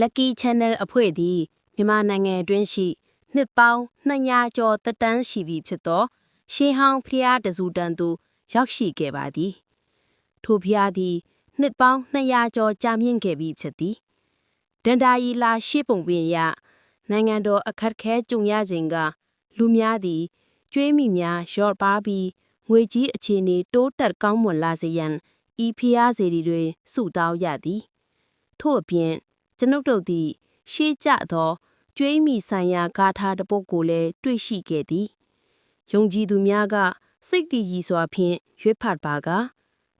Lucky Channel အဖွဲ့သည်မြန်မာနိုင်ငံအတွင်းရှိနှစ်ပေါင်း200ကျော်သက်တမ်းရှိပြီဖြစ်သောရှေးဟောင်းဖျားတစုတန်သို့ရောက်ရှိခဲ့ပါသည်ထိုဖျားသည်နှစ်ပေါင်း200ကျော်ကြာမြင့်ခဲ့ပြီဖြစ်သည်ဒန္တာရီလာရှေးပုံပင်ရနိုင်ငံတော်အခက်ခဲကြုံရခြင်းကလူများသည်ကျွေးမိများရော့ပါပြီးငွေကြီးအခြေအနေတိုးတက်ကောင်းမွန်လာစေရန်ဤဖျားစေတီတွင်ဆုတောင်းရသည်ထို့အပြင် ကျွန်ုပ်တို့သည် ရှေးကြသောကျွေးမိဆိုင်ရာဂါထာတစ်ပုဒ်ကိုလည်းတွေ့ရှိခဲ့သည်ယုံကြည်သူများက စိတ်တည်ရည်စွာဖြင့်ရွတ်ဖတ်ပါက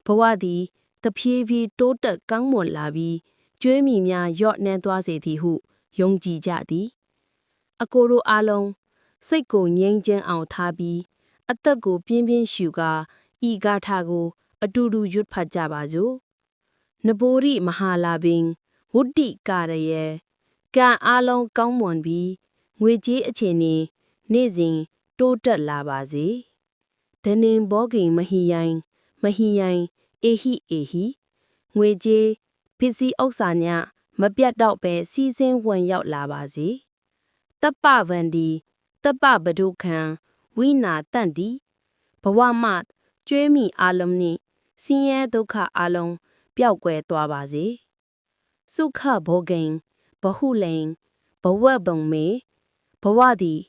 ဘဝသည်တဖြည်းဖြည်းတိုးတက်ကောင်းမွန်လာပြီးကျွေးမိများယော့နှဲသွားစေသည်ဟုယုံကြည်ကြသည်အကိုတို့အားလုံးစိတ်ကိုငြိမ်းချမ်းအောင်ထားပြီးအသက်ကိုပြင်းပြင်းရှူကာဤဂါထာကို အတူတူရွတ်ဖတ်ကြပါစို့နဘိုရိမဟာလာဘင် ဝုဒ္ဓိကာရယေကံအားလုံးကောင်းမွန်ပြီးငွေကြေးအခြေအနေနေ့စဉ်တိုးတက်လာပါစေဒနင်ဘောဂိမဟီယိုင်မဟီယိုင်အေဟိအေဟိငွေကြေးပစ္စည်းဥစ္စာညမပြတ်တော့ပဲစီးစင်းဝင်ရောက်လာပါစေတပ်ပဗန္ဒီတပ်ပဘဒုခံဝိနာတန့်ဒီဘဝမှကျွေးမိအာလုံးနှင့်ဆင်းရဲဒုက္ခအလုံးပျောက်ကွယ်သွားပါစေ စုခဘောဂိန်ဘဟုလိန်ဘဝဘုံမေဘဝသည်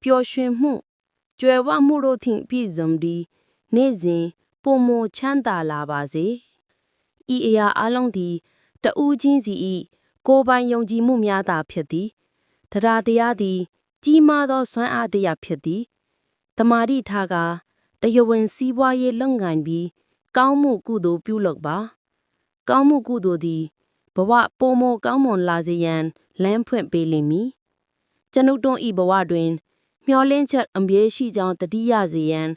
ပျော်ရွှင်မှုကြွယ်ဝမှုတို့ထင်ပြည့်စုံသည်နေ့စဉ်ပုံမချမ်းသာလာပါစေဤအရာအလုံးသည်တဦးချင်းစီဤကိုယ်ပိုင်ယုံကြည်မှုများသာဖြစ်သည်တရားတရားသည် ကြီးမားသောစွမ်းအားတရားဖြစ်သည်တမာတိထားကတရားဝင်စည်းပွားရေးလုပ်ငန်းပြီး ကောင်းမှုကုသိုလ်ပြုလုပ်ပါ ကောင်းမှုကုသိုလ်သည် ဘဝပိုမိုကောင်းမွန်လာစေရန်လမ်းဖွင့်ပေးလိမ့်မည်ကျွန်ုပ်တို့ဤဘဝတွင် မျောလင်းချက်အမြဲရှိကြောင်းတတိယစေရန်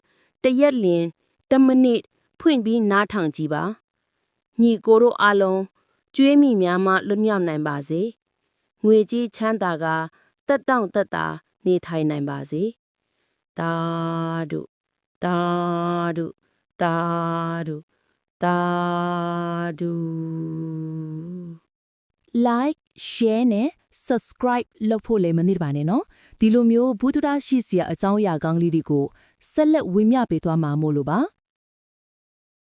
တရက်လင်တမိနစ်ဖွင့်ပြီးနားထောင်ကြည့်ပါညီကိုတို့အားလုံးကျွေးမိများမှလွတ်မြောက်နိုင်ပါစေငွေကြီးချမ်းသာကတက်တောင့်တက်တာနေထိုင်နိုင်ပါစေတာဒုတာဒုတာဒုတာဒု like share နဲ့ subscribe လုပ်ဖို့လည်းမနစ်ပါနဲ့နော်ဒီလိုမျိုးဘူဒ္ဓရှိစရာအကြောင်းအရာကောင်းလေးတွေကိုဆက်လက်ဝေမျှပေးသွားမှာမို့လို့ပါ